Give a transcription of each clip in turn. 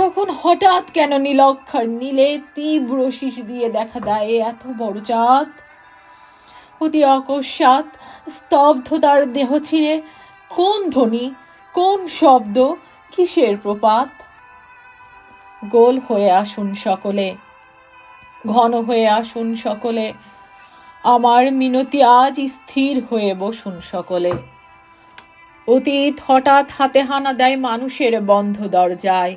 তখন হঠাৎ কেন নীলক্ষার নীলে তীব্র শীষ দিয়ে দেখা দেয় এত বড় চাঁদ? অতি অকস্মাৎ স্তব্ধতার দেহ ছিঁড়ে কোন ধ্বনি, কোন শব্দ, কিসের প্রপাত? গোল হয়ে আসুন সকলে, ঘন হয়ে আসুন সকলে, আমার মিনতি আজ স্থির হয়ে বসুন সকলে। অতীত হঠাৎ হাতে হানা দেয় মানুষের বন্ধ দরজায়।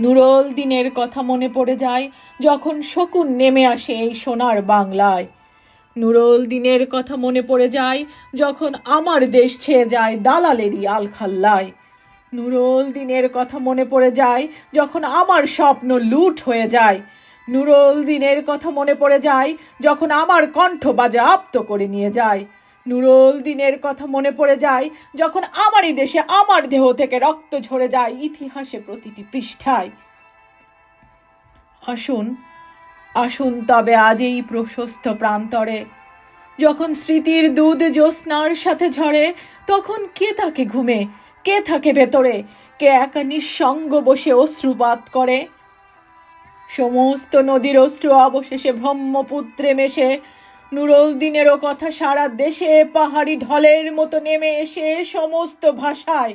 নুরল দিনের কথা মনে পড়ে যায় যখন শকুন নেমে আসে এই সোনার বাংলায়। নুরল দিনের কথা মনে পড়ে যায় যখন আমার দেশ ছেয়ে যায় দালালেরই আলখাল্লায়। নুরল দিনের কথা মনে পড়ে যায় যখন আমার স্বপ্ন লুট হয়ে যায়। নুরল দিনের কথা মনে পড়ে যায় যখন আমার কণ্ঠ বাজে আপ্ত করে নিয়ে যায়। নুরল দিনের কথা মনে পড়ে যায়, যখন আমারই দেশে আমার দেহ থেকে রক্ত ঝরে যায় ইতিহাসে প্রতিটি পৃষ্ঠায়। আসুন আসুন তবে আজ এই প্রশস্ত প্রান্তরে। যখন স্মৃতির দুধ জ্যোৎস্নার সাথে ঝরে, তখন কে থাকে ঘুমে, কে থাকে ভেতরে, কে একা নিঃসঙ্গ বসে অশ্রুপাত করে? সমস্ত নদীর অশ্রু অবশেষে ব্রহ্মপুত্রে মেশে নুরল দিনেরও কথা সারা দেশে পাহাড়ি ঢলের মতো নেমে এসে সমস্ত ভাষায়।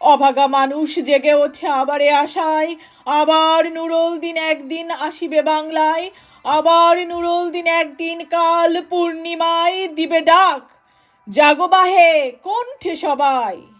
অভাগা মানুষ জেগে ওঠে আবারে আশায়, আবার নুরল দিন একদিন আসিবে বাংলায়, আবার নুরল দিন একদিন কাল পূর্ণিমায় দিবে ডাক। জাগো বাহে, কণ্ঠে সবাই।